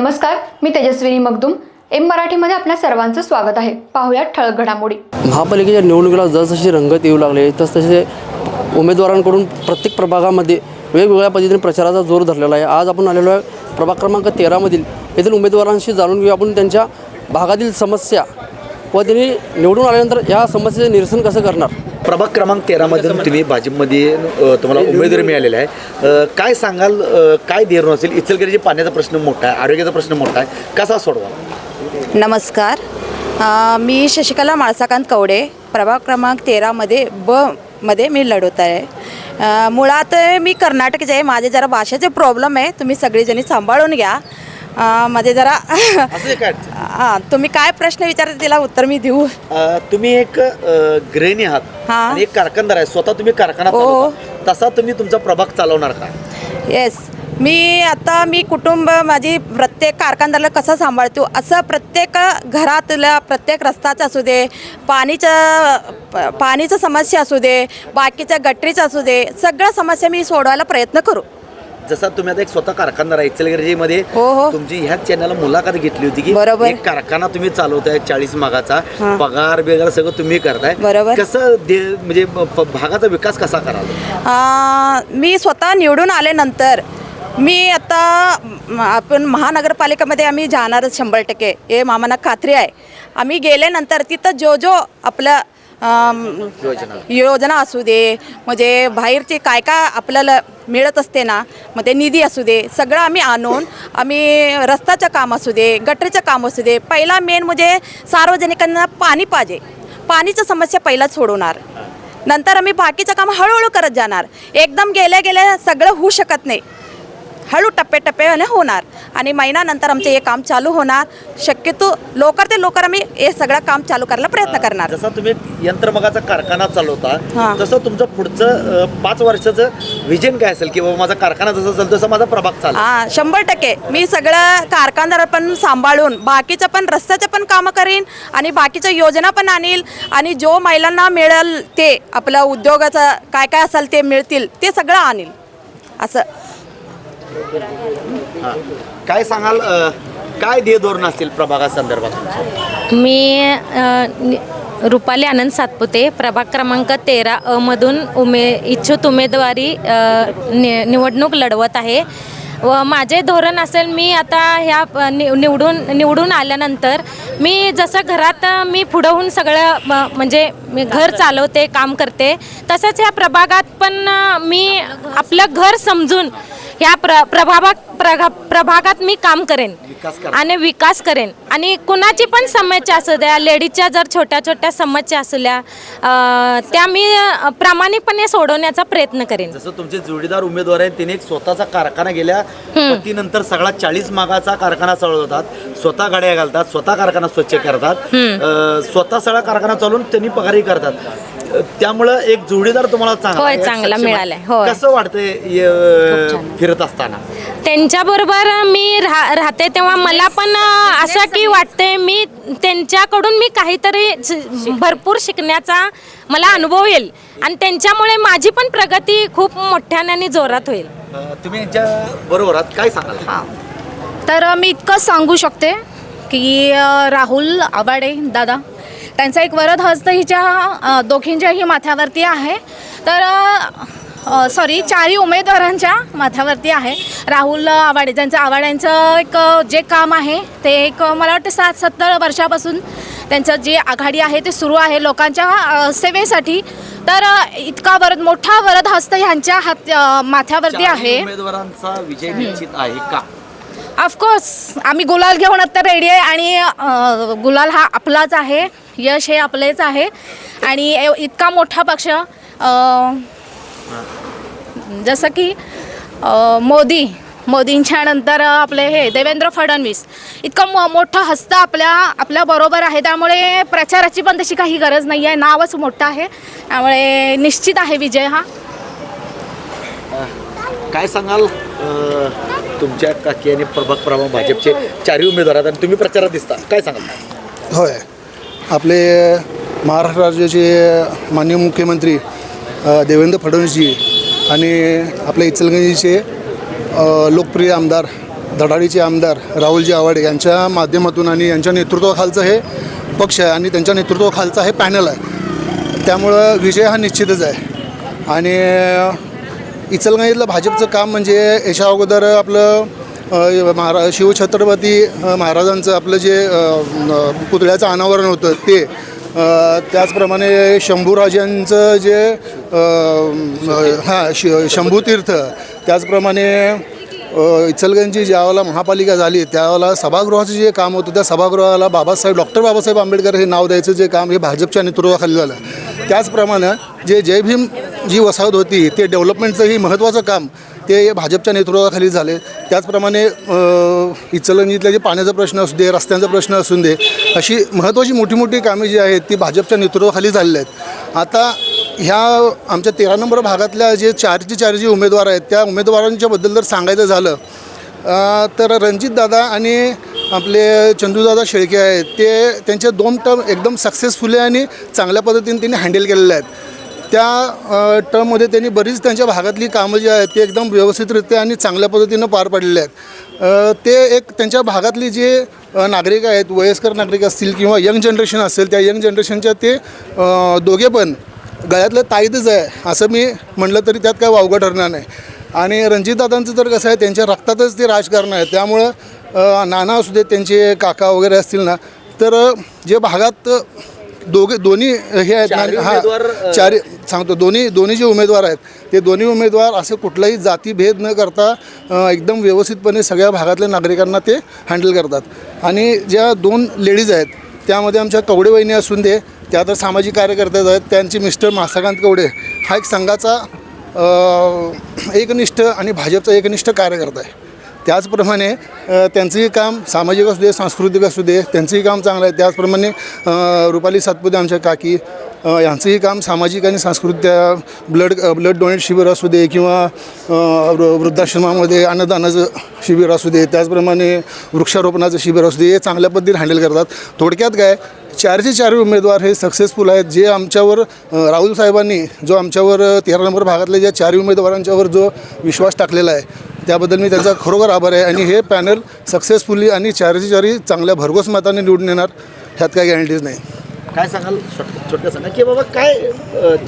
नमस्कार मी तेजस्विनी मगदुम. एम मराठीमध्ये आपल्या सर्वांचं स्वागत आहे. पाहुयात ठळक घडामोडी. महापालिकेच्या निवडणुकीला जसजशी रंगत येऊ लागले तसतसे उमेदवारांकडून प्रत्येक प्रभागामध्ये वेगवेगळ्या पद्धतीने प्रचाराचा जोर धरलेला आहे. आज आपण आलेलो आहे प्रभाग क्रमांक तेरामधील येथील उमेदवारांशी जाणून घेऊ आपण त्यांच्या भागातील समस्या व त्यांनी निवडून आल्यानंतर या समस्येचे निरसन कसं करणार? प्रभाग क्रमांक तेरामधून तुम्ही भाजपमध्ये तुम्हाला उमेदवारी मिळालेला आहे. काय सांगाल काय धीर असेल? इचलकरंजी पाण्याचा प्रश्न मोठा आहे आरोग्याचा प्रश्न मोठा आहे. कसा सोडवा? नमस्कार. मी शशिकला माळसाकांत कवडे प्रभाग क्रमांक तेरामध्ये ब मध्ये मी लढवत आहे. मुळात मी कर्नाटकचे आहे माझे जरा भाषेचे प्रॉब्लेम आहे तुम्ही सगळेजणी सांभाळून घ्या. अ, मध्ये जरा असं काय अडचण? हां तुम्ही काय प्रश्न विचारता तिला उत्तर मी देऊ अ, तुम्ही एक अ, गृहिणी आहात हा. आणि एक कारखानदार आहे स्वतः तुम्ही कारखाना हो. चालवता तसा तुम्ही तुमचा प्रभाग चालवणार का येस मी आता मी कुटुंब माझी प्रत्येक कारखानदाराला कसं सांभाळतो असं प्रत्येक घरातल्या प्रत्येक रस्ताचं असू दे पाणीचं प- पाणीचं समस्या असू दे बाकीच्या गटरीचं असू दे सगळ्या समस्या मी सोडवायला प्रयत्न करू जसा तुम्ही आता एक स्वतः कारखानदार आहे हो, हो. तुमची ह्या चॅनलला मुलाखत घेतली होती की बरोबर. एक कारखाना तुम्ही चालवताय चाळीस मागाचा हां. पगार बिगार सगळं तुम्ही करताय बरोबर. कसं दे म्हणजे प- भागाचा विकास कसा कराल आ, मी स्वतः निवडून आल्यानंतर मी आता म, आपण महानगरपालिकेमध्ये आम्ही जाणारच शंभर टक्के हे मामांना खात्री आहे आम्ही गेल्यानंतर तिथं जो जो आपलं योजना. योजना असू दे म्हणजे बाहेरचे काय काय आपल्याला मिळत असते ना मग ते निधी असू दे सगळं आम्ही आणून आम्ही रस्त्याचं काम असू दे गटरीचं काम असू दे पहिला मेन म्हणजे सार्वजनिकांना पाणी पाहिजे. पाणीचं समस्या पहिलाच सोडवणार. नंतर आम्ही बाकीचं काम हळूहळू करत जाणार. एकदम गेल्या गेल्या सगळं होऊ शकत नाही. हळू टप्प्याटप्प्याने होणार. आणि महिन्यानंतर आमचं हे काम चालू होणार. शक्यतो लवकर ते लवकर आम्ही हे सगळं काम चालू करायला प्रयत्न करणार. जसा तुम्ही यंत्रमगाचा कारखाना चालवता हां. तसं तुमचं पुढचं अ, पाच वर्षाचं विजन काय असेल? की बाबा माझा कारखाना जसा चालतो तसा माझा प्रभाग चालतो हां शंभर टक्के. मी सगळं कारखानदार पण सांभाळून बाकीचं पण रस्त्याचं पण कामं करीन आणि बाकीच्या योजना पण आणील. आणि जो महिलांना मिळेल ते आपलं उद्योगाचं काय काय असेल ते मिळतील ते सगळं आणील. असं. हां. काय सांगाल अ, काय ध्येय धोरण असतील प्रभागासंदर्भात तुमचं? मी अ, नि- रुपाली आनंद सातपुते प्रभाग क्रमांक तेरा अमधून मधून उमे इच्छुक उमेदवारी अ, नि निवडणूक लढवत आहे व माझे धोरण असेल मी आता ह्या प- नि- निवडून निवडून आल्यानंतर मी जसं घरात अ, मी पुढं होऊन सगळं म- म्हणजे मी घर चालवते काम करते तसंच ह्या प्रभागात पण अ, मी आपलं घर समजून ह्या प्र प्रभागात प्रगा प्रभागात मी काम करेन. आणि विकास करेन. आणि कुणाची पण समस्या असू द्या लेडीजच्या जर छोट्या छोट्या समस्या असल्या त्या मी प्रामाणिकपणे सोडवण्याचा प्रयत्न करेन. जसं तुमचे जोडीदार उमेदवार आहेत त्यांनी एक स्वतःचा कारखाना गेल्या पतीनंतर सगळा चाळीस मागाचा कारखाना चालवतात स्वतः गाड्या घालतात स्वतः कारखाना स्वच्छ करतात स्वतः सगळा कारखाना चालवून त्यांनी पगारही करतात. त्यामुळं एक जोडीदार तुम्हाला चांगला होय, चांगला सक्षम आहे. मिळालाय, होय. कसं वाटतंय य- फिरत असताना? त्यांच्याबरोबर मी राह राहते तेव्हा मला पण अं, असं की वाटते मी त्यांच्याकडून मी काहीतरी भरपूर शिकण्याचा मला अनुभव येईल. आणि त्यांच्यामुळे माझी पण प्रगती खूप मोठ्याने आणि जोरात होईल. अ, तुम्ही यांच्या बरोबर आहात. काय सांगाल? तर मी इतकंच सांगू शकते की अ, राहुल आवाडे दादा त्यांचा एक वरद हस्त हिच्या दोघींच्याही माथ्यावरती आहे. तर सॉरी चारही उमेदवारांच्या माथ्यावरती आहे. राहुल आवाडे ज्यांचं आवाड्यांचं एक जे काम आहे ते एक मला वाटतं सात सत्तर वर्षापासून त्यांचं जे आघाडी आहे ते सुरू आहे लोकांच्या सेवेसाठी. तर इतका वरद मोठा वरद हस्त ह्यांच्या हात माथ्यावरती आहे. उमेदवारांचा विजय निश्चित आहे का? ऑफकोर्स आम्ही गुलाल घेऊन आता रेडी आहे आणि गुलाल हा आपलाच आहे. यश हे आपलेच आहे. आणि इतका मोठा पक्ष अ, जसं की मोदी मोदींच्या नंतर आपले हे देवेंद्र फडणवीस. इतकं मो मोठं हस्त आपल्या आपल्या बरोबर आहे. त्यामुळे प्रचाराची पण तशी काही गरज नाही आहे. नावच मोठं आहे. त्यामुळे निश्चित आहे विजय हा. काय सांगाल? तुमच्या काकी आणि प्रभाग प्रभाग भाजपचे चारही उमेदवार आहेत आणि तुम्ही प्रचारात दिसता. काय सांगाल? होय. आपले महाराष्ट्र राज्याचे माननीय मुख्यमंत्री देवेंद्र फडणवीसजी आणि आपल्या इचलगंजीचे लोकप्रिय आमदार धडाडीचे आमदार राहुलजी आवाडे यांच्या माध्यमातून आणि यांच्या नेतृत्वाखालचं हे पक्ष आहे आणि त्यांच्या नेतृत्वाखालचा हे पॅनल आहे. त्यामुळं विजय हा निश्चितच आहे. आणि इचलगंजीतलं भाजपचं काम म्हणजे याच्या अगोदर आपलं महारा शिवछत्रपती महाराजांचं आपलं जे पुतळ्याचं अनावरण होतं ते त्याचप्रमाणे शंभूराजांचं जे हां श शंभूतीर्थ त्याचप्रमाणे इचलगंजी ज्यावेळेला महापालिका झाली त्यावेळेला सभागृहाचं जे काम होतं त्या सभागृहाला बाबासाहेब डॉक्टर बाबासाहेब आंबेडकर हे नाव द्यायचं जे काम हे भाजपच्या नेतृत्वाखाली झालं. त्याचप्रमाणे जे जय भीम जी वसाहत होती ते डेव्हलपमेंटचंही महत्त्वाचं काम ते भाजपच्या नेतृत्वाखाली झाले. त्याचप्रमाणे अ, जे पाण्याचा प्रश्न असू दे रस्त्यांचा प्रश्न असू दे अशी महत्त्वाची मोठी मोठी कामे जी आहेत ती भाजपच्या नेतृत्वाखाली झालेली आहेत. आता ह्या आमच्या तेरा नंबर भागातल्या जे चारचे चार जे उमेदवार आहेत त्या उमेदवारांच्याबद्दल जर सांगायचं झालं तर तर रणजितदादा आणि आपले चंदूदादा शेळके आहेत ते त्यांचे दोन टर्म एकदम सक्सेसफुली आणि चांगल्या पद्धतीने त्यांनी हँडल केलेले आहेत. त्या टर्ममध्ये त्यांनी बरीच त्यांच्या भागातली कामं जी आहेत ती एकदम व्यवस्थितरित्या आणि चांगल्या पद्धतीनं पार पाडलेली आहेत. ते एक त्यांच्या भागातली जे नागरिक आहेत वयस्कर नागरिक असतील किंवा यंग जनरेशन असेल त्या यंग जनरेशनच्या ते दोघे पण गळ्यातलं ताईतच आहे. असं मी म्हटलं तरी त्यात काय वावगं ठरणार नाही. आणि रणजितदादांचं तर कसं आहे त्यांच्या रक्तातच ते राजकारण आहे. त्यामुळं नाना असू देत त्यांचे काका वगैरे असतील ना तर जे भागात दोघे दोन्ही हे आहेत ना हां चार सांगतो दोन्ही दोन्ही जे उमेदवार आहेत ते दोन्ही उमेदवार असे कुठलाही जातीभेद न करता एकदम व्यवस्थितपणे सगळ्या भागातल्या नागरिकांना ते हँडल करतात. आणि ज्या दोन लेडीज आहेत त्यामध्ये आमच्या कवडे वहिनी असून दे त्या तर सामाजिक कार्यकर्त्याच आहेत. त्यांचे मिस्टर मासाकांत कवडे हा एक संघाचा एकनिष्ठ आणि भाजपचा एकनिष्ठ कार्यकर्ता आहे. त्याचप्रमाणे त्यांचंही काम सामाजिक असू दे सांस्कृतिक असू दे त्यांचंही काम चांगलं आहे. त्याचप्रमाणे रुपाली सातपुते आमच्या काकी यांचंही काम सामाजिक आणि सांस्कृतिक त्या ब्लड ब्लड डोनेट शिबिर असू दे किंवा वृद्धाश्रमामध्ये अन्नदानाचं शिबिर असू दे त्याचप्रमाणे वृक्षारोपणाचं शिबिर असू दे हे चांगल्या पद्धतीने हँडल करतात. थोडक्यात काय चारचे चार उमेदवार हे सक्सेसफुल आहेत. जे आमच्यावर राहुल साहेबांनी जो आमच्यावर तेरा नंबर भागातल्या ज्या चारही उमेदवारांच्यावर जो विश्वास टाकलेला आहे त्याबद्दल मी त्यांचा खरोखर आभार आहे. आणि हे पॅनल सक्सेसफुली आणि चारची चारी चांगल्या भरघोस मताने निवडून येणार ह्यात काही गॅरंटीज नाही. काय सांगाल? छोट- थोडक्यात सांगा. की बाबा काय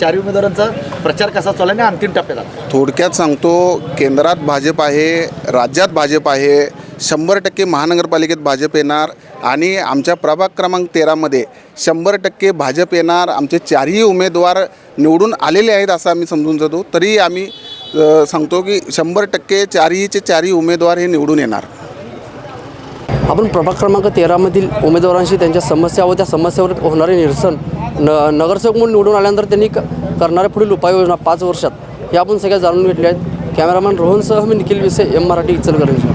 चारही उमेदवारांचा प्रचार कसा चालू आहे आणि अंतिम टप्प्यात आला? थोडक्यात सांगतो केंद्रात भाजप आहे राज्यात भाजप आहे शंभर टक्के महानगरपालिकेत भाजप येणार आणि आमच्या प्रभाग क्रमांक तेरामध्ये शंभर टक्के भाजप येणार. आमचे चारही उमेदवार निवडून आलेले आहेत असं आम्ही समजून जातो. तरी आम्ही सांगतो की शंभर टक्के चारहीचे चारही उमेदवार हे निवडून येणार. आपण प्रभाग क्रमांक तेरामधील उमेदवारांशी त्यांच्या समस्या व त्या समस्यावर होणारे निरसन न नगरसेवक म्हणून निवडून आल्यानंतर त्यांनी क करणाऱ्या पुढील उपाययोजना पाच वर्षात. हे आपण सगळ्या जाणून घेतल्या आहेत. कॅमेरामॅन रोहनसह मी निखिल विसे एम मराठी इचलकरंजी.